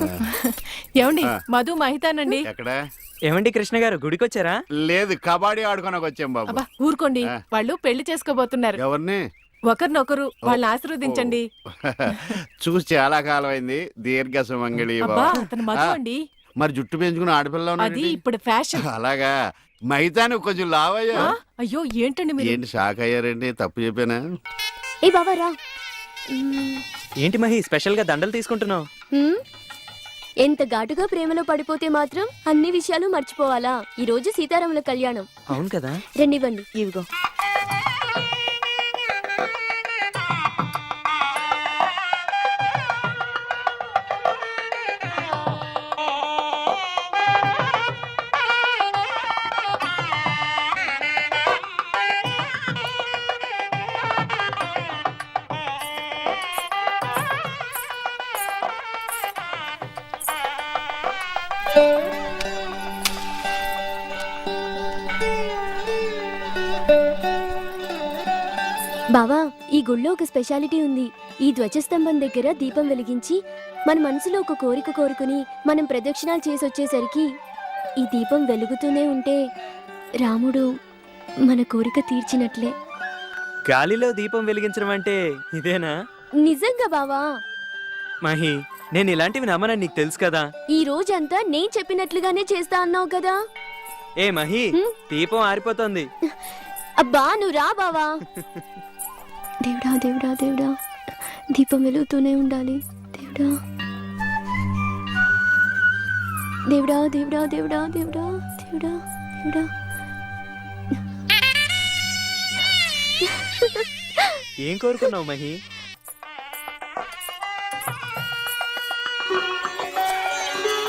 ఏమండి. మధు మహితానండి. ఎక్కడ? ఏమండి కృష్ణ గారు గుడికొచ్చారా? లేదు కబడ్డీ ఆడుకోనకు వచ్చాం బాబు. అబ్బా ఊరుకోండి. వాళ్ళు పెళ్ళి చేసుకోబోతున్నారు. ఎవరిని? ఒకరినొకరు వాళ్ళని ఆశీర్వదించండి. చూసి చాలా కాలం అయింది దీర్ఘ సుమంగళి అబ్బా బాబు. అతను మధు ఆ, అండి. మరి జుట్టు పెంచుకుని ఆడపిల్ల అది? ఇప్పుడు ఫ్యాషన్. అలాగా. మైతాను కొంచెం లావయ్యా. ఆ? అయ్యో ఏంటండి మీరు? ఏంటి షాక్ అయ్యారండి? తప్పు చెప్పానా? ఏ బావా రా. ఏంటి మహి స్పెషల్గా దండలు తీసుకుంటున్నావు. ఎంత ఘాటుగా ప్రేమలో పడిపోతే మాత్రం అన్ని విషయాలు మర్చిపోవాలా? ఈ రోజు సీతారాముల కళ్యాణం. అవును కదా? రెండివ్వండి. ఇవిగో. గుళ్ళో ఒక స్పెషాలిటీ ఉంది. ఈ ధ్వజస్తంభం దగ్గర దీపం వెలిగించి మన మనసులో ఒక కోరిక కోరుకుని మనం ప్రదక్షిణాలు చేసి వచ్చేసరికి ఈ దీపం వెలుగుతూనే ఉంటే రాముడు మన కోరిక తీర్చినట్లే. గాలిలో దీపం వెలిగించడం అంటే ఇదేనా? నిజంగా బావా? మహి నేను ఇలాంటివి నమ్మనని నీకు తెలుసు కదా. ఈ రోజంతా నేను చెప్పినట్లుగానే చేస్తా అన్నావు కదా? ఏ మహి హ్మ్? దీపం ఆరిపోతోంది. అబ్బా నువ్వు రా బావా. దేవుడా దేవుడా దేవుడా దీపం వెలుగుతూనే ఉండాలి. దేవుడా. దేవుడా దేవుడా దేవుడా దేవుడా దేవుడా దేవుడా. ఏం కోరుకున్నావు మహి?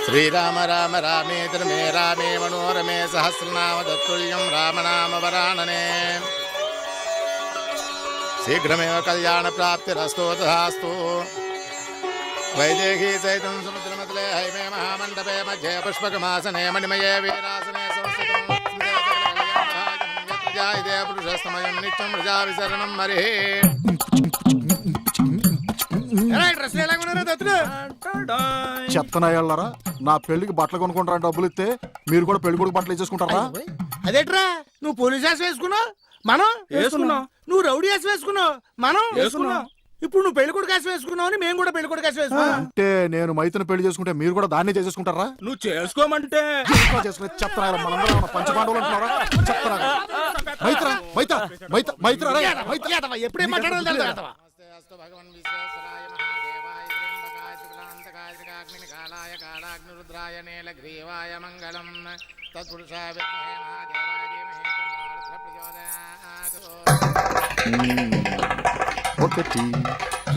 శ్రీరామ రామ రామేతర మే రామే మనోరమే సహస్రనామ తత్తుల్యం రామనామ వరాననే. శీఘ్రమేవ కళ్యాణ ప్రాప్తిరస్తో తథాస్తు వైదేహీ సైతం సముద్రమతలే హైమే మహామండపే మధ్య పుష్పకమాసనే మణిమయే వీరాసనే సంస్థితం పురుషస్తమయం నిత్యం ప్రజా విసరణం మరి చెత్తనాయాళ్ళరా నా పెళ్ళికి బట్టలు కొనుక్కుంటారా డబ్బులు ఇస్తే మీరు కూడా పెళ్ళి కొడుకు బట్టలు ఇచ్చేసుకుంటారా? అదేట్రా? నువ్వు పోలీస్ వేసి వేసుకున్నావు? మనం? వేసుకున్నాం. నువ్వు రౌడీ వేసి వేసుకున్నావు. మనం? వేసుకున్నాం. ఇప్పుడు నువ్వు పెళ్ళి కొడుకు వేసి వేసుకున్నావు అని మేము కూడా పెళ్ళి కొడుకు వేసి వేసుకున్నాం. అంటే నేను మైతుని పెళ్ళి చేసుకుంటే మీరు కూడా దాన్నే చేసేసుకుంటారా? నువ్వు చేసుకోమంటే. చేసుకునే చెత్తనాయాల మనందరం పంచపాండవులు అంటున్నారా? చెత్తనాయాలు మైత్రా మైత మైత మైత్రా మైత్ర. ఎదవ, ఎప్పుడేం మాట్లాడాలో తన్నో రుద్రః ప్రచోదయాత్. ఒకటి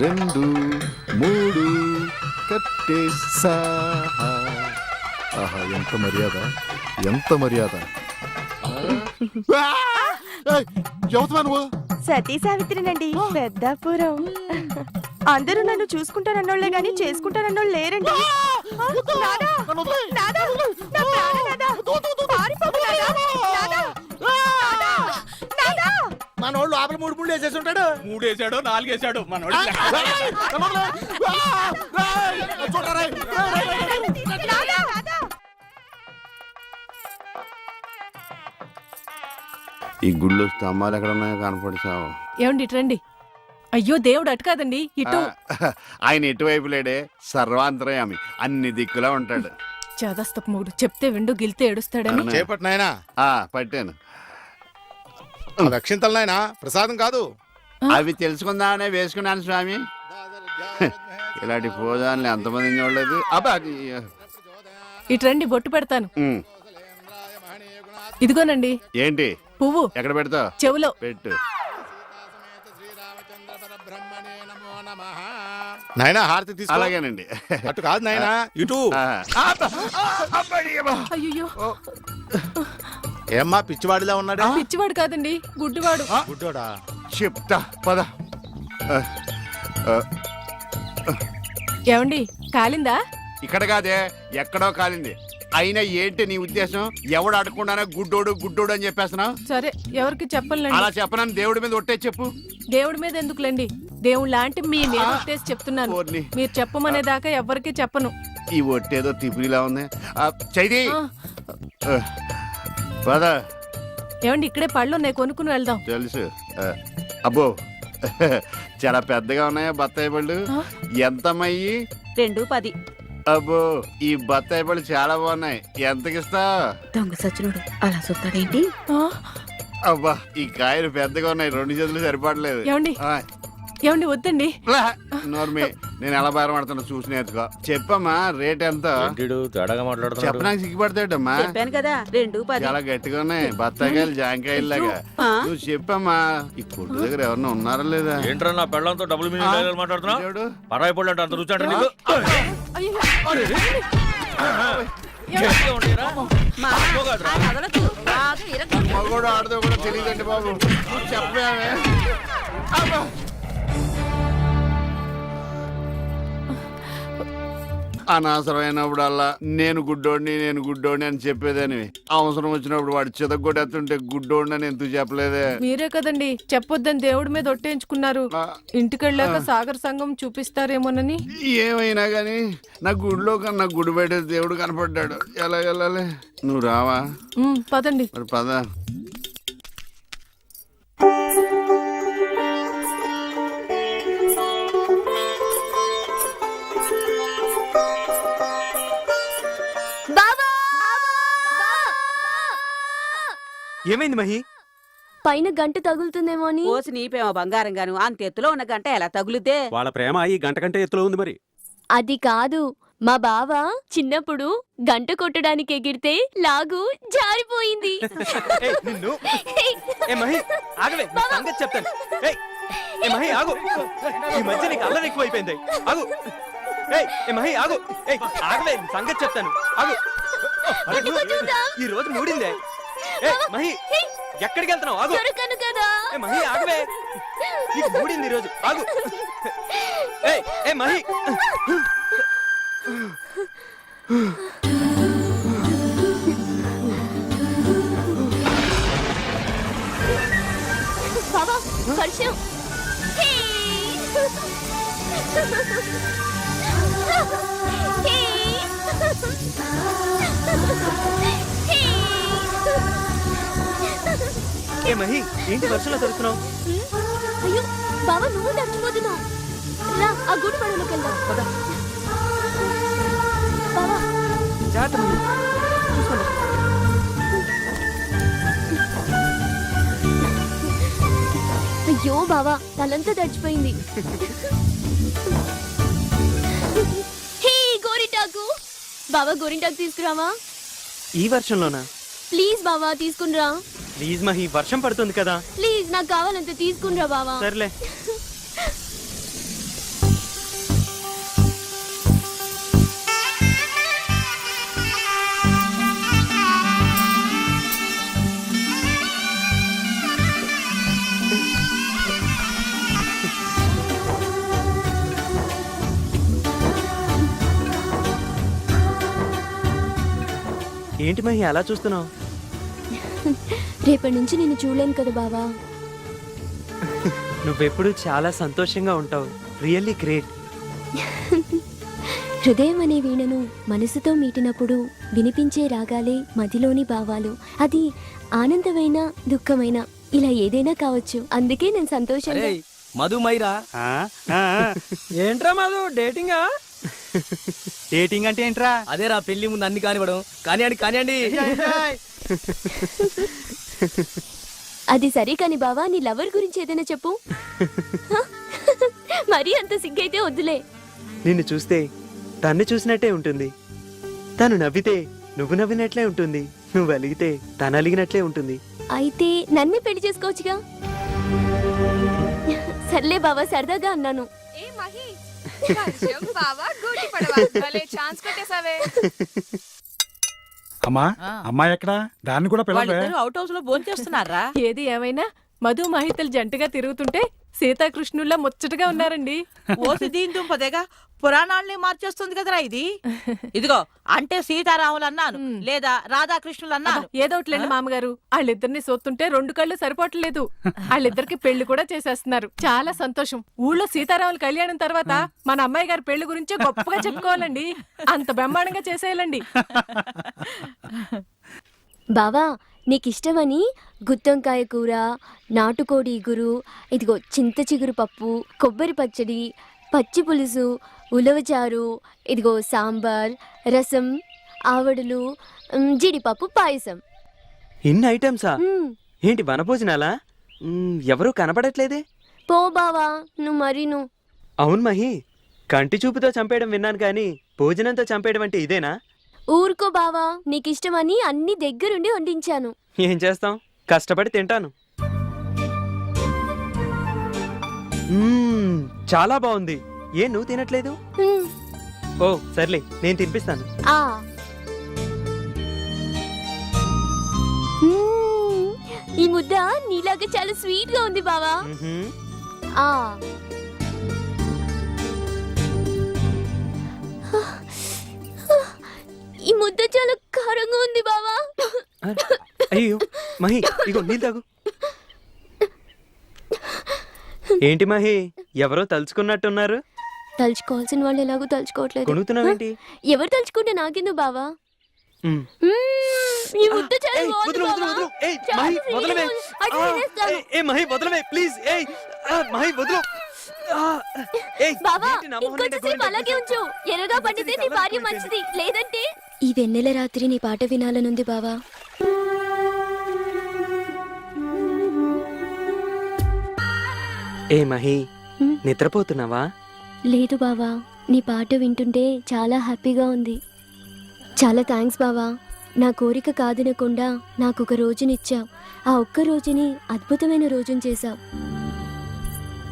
రెండు మూడు కట్టేసా ఆహా ఎంత మర్యాద ఎంత మర్యాద. ఎవతవా నువ్వు సతీ సావిత్రినండి పెద్దాపురం. అందరూ నన్ను చూసుకుంటారన్నోళ్ళే గాని చేసుకుంటారన్నోళ్ళు లేరండి. నాదా! నాదా! నా ప్రాణనాదా! పారిపోకు నాదా! నాదా! నాదా! నాదా! మనోళ్ళు లోపల మూడు మూడు వేసేసి ఉంటాడు మూడేసాడో నాలుగేసాడో మనోడు నాదా! నాదా! ఈ గుళ్ళు స్తంభాలు ఎక్కడ ఉన్నాయో కనపడి సావు ఏమండి ఇటు రండి అయ్యో దేవుడు అటు కాదండి ఇటు. ఆయన ఎటువైపు లేడే? సర్వాంతరయామి. అన్ని దిక్కులా ఉంటాడు. చేదస్తపు మూడు చెప్తే విండు గిలితే ఏడుస్తాడని? చేపట్టు నాయనా. ఆ పట్టాను. దక్షిణతలు నాయనా. ప్రసాదం కాదు. అవి తెలుసుకుందామనే వేసుకున్నాను స్వామి. ఇలాంటి పూజాన్ని ఎంతమంది చూడలేదు అబ్బా ఇటు రండి బొట్టు పెడతాను. ఇదిగోనండి. ఏంటి? పువ్వు. ఎక్కడ పెడతావు? చెవులో. పెట్టు. నాయనా హారతి తీసుకో. అలాగేనండి. అటు కాదు నాయనా ఇటు. అయ్యో ఏమ్మా పిచ్చివాడిలా ఉన్నాడా? పిచ్చివాడు కాదండి గుడ్డివాడు. గుడ్డోడా? చెప్తా పద. ఏమండి కాలిందా? ఇక్కడ కాదే ఎక్కడో కాలింది. అయినా ఏంటి నీ ఉద్దేశం? ఎవడు అడగకుండానే గుడ్డోడు గుడ్డోడు అని చెప్పేస్తున్నావు? సరే ఎవరికి చెప్పలేండి అలా చెప్పనని దేవుడి మీద ఒట్టే చెప్పు. దేవుడి మీద ఎందుకులేండి? దేవుడు లాంటి మీ మీద ఒట్టేసి చెప్తున్నాను. ఓర్ని. మీరు చెప్పమనే దాకా ఎవరికి చెప్పను. ఈ ఒట్టేదో తిప్పిలా ఉంది. ఆ, చైతి. ఆ, ఆ, పద ఏమండి ఇక్కడే పళ్ళు ఉన్నాయి కొనుక్కుని వెళ్దాం. తెలుసు. ఆ, అబ్బో. చాలా పెద్దగా ఉన్నాయా బత్తాయి పళ్ళు? ఆ? ఎంతమయ్యి? రెండు పది. అబ్బో ఈ బత్తాయి పళ్ళు చాలా బాగున్నాయి. ఎంతకిస్తా? దొంగ సచ్చినోడు అలా చూస్తాడేంటి? ఆ, అబ్బా ఈ కాయలు పెద్దగా ఉన్నాయి. రెండు చేతులు సరిపడలేదు. ఏమండి? ఆ, ఏమండి వద్దండి. నోర్మి నేను ఎలా బేరమాడుతున్నా చూసి నేర్చుకో. చెప్పమ్మా రేట్ ఎంత? తేడాగా మాట్లాడుతున్నాడు? చెప్పడానికి సిగ్గుపడతాడమ్మా. చెప్పాను కదా రెండు పది. చాలా గట్టిగా ఉన్నాయి బత్తాయికాయలు జాంకాయలు లాగా? నువ్వు చెప్పమ్మా ఈ కొట్టు దగ్గర ఎవరన్నా ఉన్నారా లేదా? ఏంట్రా నా పెళ్ళంతో డబుల్? మీనింగ్ డైలాగ్ మాట్లాడుతున్నావు? పరాయి అంటే అంత రుచి అంటే నీకు. మగోడు ఆడదో కూడా తెలియదండి బాబు. నువ్వు చెప్పవే. అనవసరమైనప్పుడల్లా నేను గుడ్డోడిని నేను గుడ్డోడిని అని చెప్పేదని అవసరం వచ్చినప్పుడు వాడు చితగొట్టేస్తుంటే గుడ్డోడిని అని ఎందుకు చెప్పలేదే? మీరే కదండి చెప్పొద్దని దేవుడి మీద ఒట్టేయించుకున్నారు. ఇంటికెళ్ళాక సాగర్ సంఘం చూపిస్తారేమోనని. ఏమైనా కానీ నా గుడిలో కన్నా గుడి బయట దేవుడు కనపడ్డాడు. ఎలా వెళ్ళాలి? నువ్వు రావా? పదండి. మరి పద. ఏమైంది మహి? పైన గంట తగులుతుందేమో అని. ఓసి నీపేమో బంగారం గాను అంత ఎత్తులో ఉన్న గంట ఎలా తగులుద్దే? వాళ్ళ ప్రేమ ఈ గంట కంటే ఎత్తులో ఉంది మరి. అది కాదు మా బావ చిన్నప్పుడు గంట కొట్టడానికి ఎగిరితే లాగు జారిపోయింది. ఏయ్, నిన్ను. ఏ మహి ఆగవే నీ సంగతి చెప్తాను. ఏయ్ ఏ మహి ఆగు. ఈ మధ్య నీకు అల్లరి ఎక్కువైపోయింది. ఆగు. ఏయ్ ఏ మహి ఆగు. ఏయ్ ఆగవే నీ సంగతి చెప్తాను. ఆగు. ఈ రోజు మూడిందే. మహి ఎక్కడికి వెళ్తున్నావు? ఆగు. దొరకను కదా. ఏ మహి ఆగవే. నీకు మూడింది ఈ రోజు ఆగు. ఏ మహి. బావా వర్షం హే! హే! హే! ఏ మహి ఏంటి వర్షంలో తడుస్తున్నావు? అయ్యో బావా నువ్వు తడిచిపోతున్నావు రా ఆ గుడి పడవలోకి వెళ్దాం. బావా. జాగ్రత్త మహి. చూసుకోండి. అయ్యో బావా తలంతా తడిచిపోయింది. హే గోరింటాకు. బావా గోరింటాకు తీసుకురావా? ఈ వర్షంలోనా? ప్లీజ్ బావా తీసుకునిరా ప్లీజ్ మహి వర్షం పడుతుంది కదా. ప్లీజ్ నాకు కావాలంత తీసుకునిరా బావా. సర్లే. ఏంటి మహి అలా చూస్తున్నావు? రేపటి నుంచి నేను చూడలేను కదా బావా. నువ్వెప్పుడు చాలా సంతోషంగా ఉంటావు. రియల్లీ గ్రేట్ హృదయం అనే వీణను మనసుతో మీటినప్పుడు వినిపించే రాగాలే మదిలోని భావాలు. అది ఆనందమైన దుఃఖమైన ఇలా ఏదైనా కావచ్చు. అందుకే నేను సంతోషంగా మధు మైరా. ఏంట్రా మధు? డేటింగా? డేటింగ్ అంటే ఏంట్రా? అదేరా పెళ్ళి ముందు అన్ని కానివ్వడం. కానివ్వండి కానివ్వండి. అది సరే కాని బావా నీ లవర్ గురించి ఏదైనా చెప్పు? మరీ అంత సిగ్గైతే వద్దులే. నిన్ను చూస్తే తన్ను చూసినట్టే ఉంటుంది. తను నవ్వితే నువ్వు నవ్వినట్లే ఉంటుంది. నువ్వు అలిగితే తను అలిగినట్లే ఉంటుంది. అయితే నన్నే పెళ్ళి చేసుకోవచ్చుగా? సర్లే బావా సరదాగా అన్నాను. ఏ మహి బావా గూటి ఛాన్స్ కొట్టేసావే అమ్మా అమ్మాయి ఎక్కడ? దాన్ని కూడా పిల్లవే అవుట్ హౌస్లో భోంచేస్తున్నారా? ఏది ఏమైనా మధు మహితలు జంటగా తిరుగుతుంటే సీతాకృష్ణుల్లా ముచ్చటగా ఉన్నారండి. ఓసి దీని దుంపదేగా పురాణాల్ని మార్చేస్తుంది కదరా ఇది? ఇదిగో అంటే సీతారాములు అన్నాను. లేదా రాధాకృష్ణులు అన్నాను. ఏదో ఒకటిలేండి మామగారు వాళ్ళిద్దరిని సోతుంటే రెండు కళ్ళు సరిపోవట్లేదు. వాళ్ళిద్దరికి పెళ్ళి కూడా చేసేస్తున్నారు. చాలా సంతోషం. ఊళ్ళో సీతారాముల కళ్యాణం తర్వాత మన అమ్మాయి గారి పెళ్ళి గురించి గొప్పగా చెప్పుకోవాలండి. అంత బ్రహ్మాండంగా చేసేయాలండి. బావా నీకిష్టమని గుత్తొంకాయ కూర నాటుకోడి ఇగురు ఇదిగో చింత చిగురు పప్పు కొబ్బరి పచ్చడి పచ్చి పులుసు ఉలవచారు ఇదిగో సాంబార్ రసం ఆవడులు జీడిపప్పు పాయసం. ఇన్ని ఐటమ్సా? ఏంటి వనభోజనాలా? ఎవరూ కనపడట్లేదే పో బావా నువ్వు మరీను. అవును మహి కంటి చూపుతో చంపేయడం విన్నాను కానీ భోజనంతో చంపేయడం అంటే ఇదేనా? ఊరుకో బావా నీకిష్టమని అన్ని దగ్గరుండి వండించాను. ఏం చేస్తాం? కష్టపడి తింటాను. మ్మ్, చాలా బాగుంది. ఏ నువ్వు తినట్లేదు? ఓ సర్లే నేను తినిపిస్తాను. ఆ. ఈ ముద్ద నీలాగా చాలా స్వీట్గా ఉంది బావా. మ్హూ. ఆ. ముద్ద చాలా కారంగా ఉంది బావా అయ్యో మహి ఇగో నీళ్ళు తాగు ఏంటి మహి ఎవరో తలుచుకున్నట్టున్నారు తలుచుకోవాల్సిన వాళ్ళు ఎలాగో తలుచుకోవట్లేదు కొనుగుతున్నావేంటి ఎవరు తలుచుకుంటే నాకెందుకు బావా. మ్మ్, ఈ ముద్ద చాలా ఏయ్, బాగుంది వదలు, వదలు, బావా. వదలు. ఏయ్, చాలా మహి, sweet గా వదలవే. ఉంది. అటు ఆ, తినేస్తాను. ఏయ్, ఏయ్, మహి వదలవే ప్లీజ్ ఏయ్ ఆ, మహి వదలు ఆ, ఏయ్, బావా ఏంటి నా మొహం నిండా ఇంకొంచెంసేపు గోరింటాకు అలాగే ఉంచు ఎర్రగా ఈ పండితే మధ్య నీ నీ భార్య మంచిది లేదంటే ఈ వెన్నెల రాత్రి నీ పాట వినాలనుంది బావా. ఏ మహి. నిద్రపోతున్నావా? లేదు బావా నీ పాట వింటుంటే చాలా హ్యాపీగా ఉంది. చాలా థ్యాంక్స్ బావా. నా కోరిక కాదనకుండా నాకు ఒక రోజునిచ్చావు ఆ ఒక్క రోజుని అద్భుతమైన రోజుని చేశావు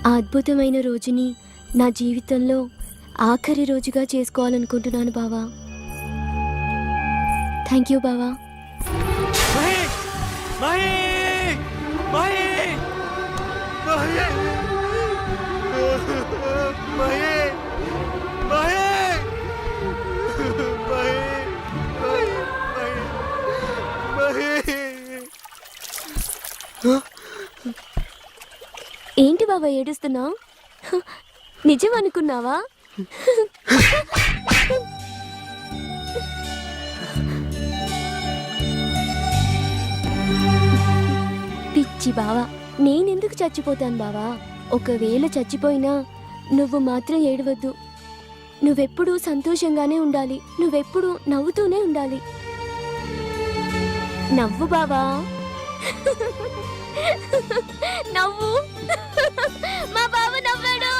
ఆ అద్భుతమైన రోజుని నా జీవితంలో ఆఖరి రోజుగా చేసుకోవాలనుకుంటున్నాను బావా. థ్యాంక్ యూ బావా ఏంటి బావా ఏడుస్తున్నావు నిజం అనుకున్నావా పిచ్చి బావా నేనెందుకు చచ్చిపోతాను బావా? ఒకవేళ చచ్చిపోయినా నువ్వు మాత్రం ఏడవద్దు. నువ్వెప్పుడూ సంతోషంగానే ఉండాలి. నువ్వెప్పుడూ నవ్వుతూనే ఉండాలి. నవ్వు బావా. నవ్వు. మా బావ నవ్వాడు.